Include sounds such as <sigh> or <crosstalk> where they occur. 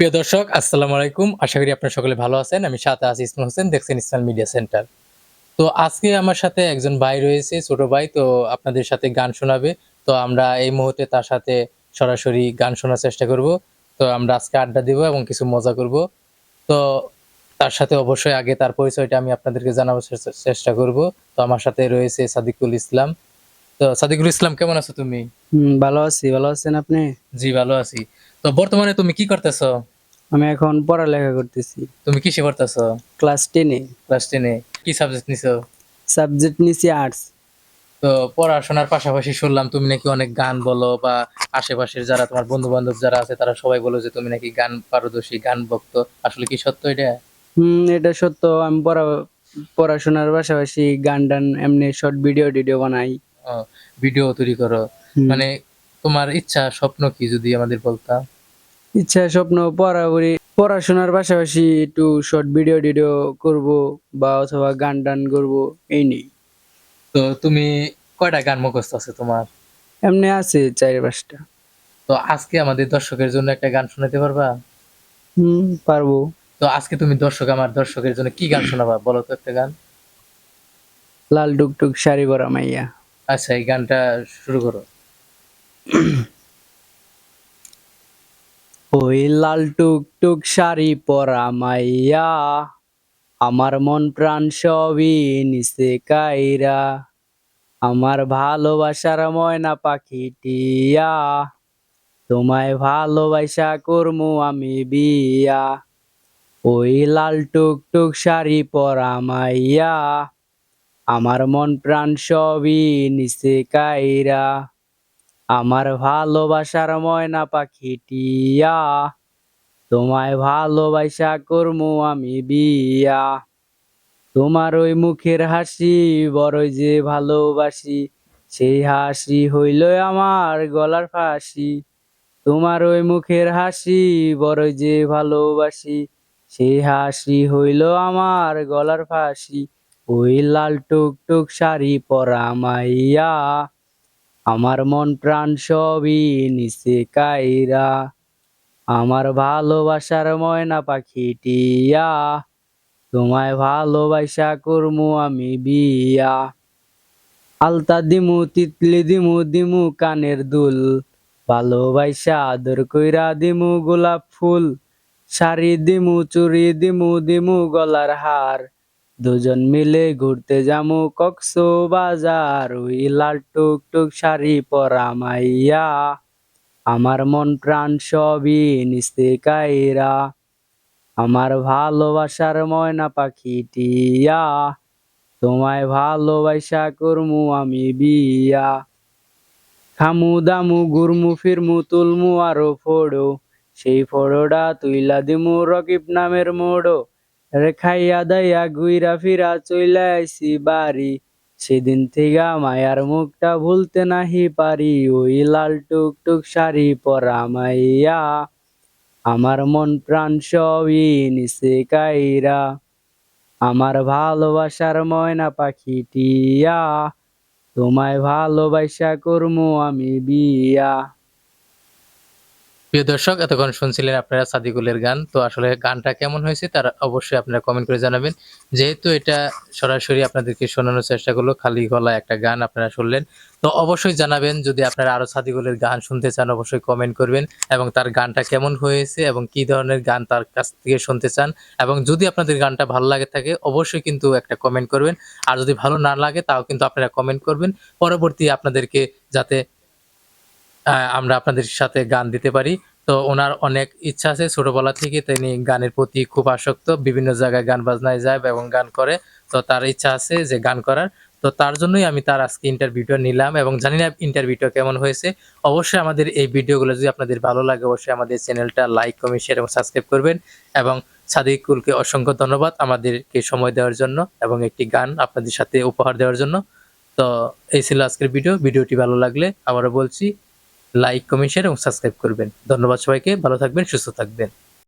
প্রিয় দর্শক, আসসালামু আলাইকুম। আশা করি আপনারা সকলে ভালো আছেন। আমি সাথে আছি ইসমাল হোসেন, দেখছেন ইসমাল মিডিয়া সেন্টার। তো আজকে আমার সাথে একজন ভাই রয়েছে, ছোট ভাই, তো আপনাদের সাথে গান শোনাবে। তো আমরা এই মুহূর্তে তার সাথে সরাসরি গান শোনার চেষ্টা করব। তো আমরা আজকে আড্ডা দিব এবং কিছু মজা করব। তো তার সাথে অবশ্যই আগে তার পরিচয়টা আমি আপনাদেরকে জানাবার চেষ্টা করব। তো আমার সাথে রয়েছে সাদিকুল ইসলাম। তো সাদিকুল ইসলাম কেমন আছো তুমি? ভালো আছি। ভালো আছেন আপনি? জি ভালো আছি। তো বর্তমানে তুমি কি করতেছো? আমি এখন পড়ালেখা করতেছি। তুমি কিসে করতেছো ক্লাস টেনে। ক্লাস টেনে। কি সাবজেক্ট নিছো? সাবজেক্ট নিছি আর্টস। তো পড়াশোনার পাশাপাশি শুনলাম তুমি নাকি অনেক গান বলো বা আশেপাশের যারা তোমার বন্ধু বান্ধব যারা আছে তারা সবাই বলো যে তুমি নাকি গান পারদর্শী গান ভক্ত। আসলে কি সত্য এটা? হুম এটা সত্য। আমি পড়া পড়াশোনার পাশাপাশি গান টান এমনি শর্ট ভিডিও টিডিও বানাই। ভিডিও তৈরি করো। মানে তোমার ইচ্ছা স্বপ্ন কি যদি আমাদের বলতা? ইচ্ছা স্বপ্ন পড়াপড়ি পড়াশোনার পাশাপাশি একটু শর্ট ভিডিও টিডিও করব বা অথবা গান টান করব এই নেই তো তুমি কয়টা গান মুখস্থ আছে তোমার? এমনি আছে চার পাঁচটা। তো আজকে আমাদের দর্শকের জন্য একটা গান শোনাতে পারবা? হুম পারব। তো আজকে তুমি দর্শক আমার দর্শকের জন্য কি গান শোনাবা? বলো তো একটা গান। লাল টুকটুক শাড়ি পরা মাইয়া। আচ্ছা এই গানটা শুরু করো। <clears throat> ওই লাল টুকটুক শাড়ি পরা মাইয়া, আমার মন প্রাণ সবই নিচে কাইরা, আমার ভালোবাসার ময়না পাখিটিয়া তোমায় ভালোবাসা করমু আমি বিয়া। ওই লাল টুকটুক শাড়ি পরা মাইয়া আমার মন প্রাণ সবই নিচে কাইরা। আমার ভালোবাসার ময়না পাখিটিয়া, তোমায় ভালোবাসা করমু আমি বিয়া। তোমার ওই মুখের হাসি বড়ই যে ভালোবাসি, সেই হাসি হইল আমার গলার ফাঁসি। তোমার ওই মুখের হাসি বড়ই যে ভালোবাসি, সেই হাসি হইল আমার গলার ফাঁসি। ওই লাল টুকটুক শাড়ি পরা মাইয়া, আমার মন প্রাণ সবই নিচে কাইরা। আমার ভালোবাসার ময়না পাখিটিয়া, তোমায় ভালোবাসা করমু আমি বিয়া। আলতা দিমু, তিতলি দিমু দিমু কানের দুল, ভালোবাসা আদর কইরা দিমু গোলাপ ফুল। শাড়ি দিমু, চুড়ি দিমু দিমু গলার হার। দুজন মিলে ঘুরতে যামু কক্সো বাজার। ওই লাল টুকটুক শাড়ি পরা মাইয়া, আমার মন প্রাণ সবই নিস্তে কাইরা। আমার ভালোবাসার ময়না পাখিটিয়া তোমায় ভালোবাসা করমু আমি বিয়া। খামু দামু, ঘুরমু, ফিরমু, তুলমু আরও ফোড়ো, সেই ফোড়োটা তুইলা দিমু রকিব নামের মোড়ো। রে খাইয়া দাইয়া ঘুইরা ফিরা চইলা আইসি বাড়ি। সেদিন থেকে মায়ার মুখটা ভুলতে নাহি পারি, ওই লাল টুকটুক শাড়ি পরা মাইয়া। আমার মন প্রাণ সবই নিচে কাইরা। আমার ভালোবাসার ময়না পাখিটিয়া, তোমায় ভালোবাসা করমু আমি বিয়া। প্রিয় দর্শক, এতক্ষণ শুনছিলেন আপনারা সাদিকুলের গান। তো আসলে গানটা কেমন হয়েছে তার অবশ্যই আপনারা কমেন্ট করে জানাবেন। যেহেতু এটা সরাসরি আপনাদেরকে শোনানোর চেষ্টা করল, খালি গলা একটা গান আপনারা শুনলেন। তো অবশ্যই জানাবেন, যদি আপনারা আরও সাদিকুলের গান শুনতে চান, অবশ্যই কমেন্ট করবেন এবং তার গানটা কেমন হয়েছে এবং কি ধরনের গান তার কাছ থেকে শুনতে চান এবং যদি আপনাদের গানটা ভালো লাগে থাকে, অবশ্যই কিন্তু একটা কমেন্ট করবেন। আর যদি ভালো না লাগে, তাও কিন্তু আপনারা কমেন্ট করবেন। পরবর্তী আপনাদেরকে যাতে আমরা আপনাদের সাথে গান দিতে পারি। তো ওনার অনেক ইচ্ছা আছে। ছোটবেলা থেকে তিনি গানের প্রতি খুব আসক্ত। বিভিন্ন জায়গায় গান বাজনায় যায় এবং গান করে। তো তার ইচ্ছা আছে যে গান করার। তো তার জন্যই আমি তার আজকে ইন্টারভিউটা নিলাম এবং জানি না ইন্টারভিউটা কেমন হয়েছে। অবশ্যই আমাদের এই ভিডিওগুলো যদি আপনাদের ভালো লাগে, অবশ্যই আমাদের চ্যানেলটা লাইক কমেন্ট শেয়ার এবং সাবস্ক্রাইব করবেন এবং সাদিকুলকে অসংখ্য ধন্যবাদ আমাদেরকে সময় দেওয়ার জন্য এবং একটি গান আপনাদের সাথে উপহার দেওয়ার জন্য। তো এই ছিল আজকের ভিডিও। ভিডিওটি ভালো লাগলে আবারও বলছি লাইক কমেন্ট শেয়ার এবং সাবস্ক্রাইব করবেন। ধন্যবাদ সবাইকে। ভালো থাকবেন সুস্থ থাকবেন।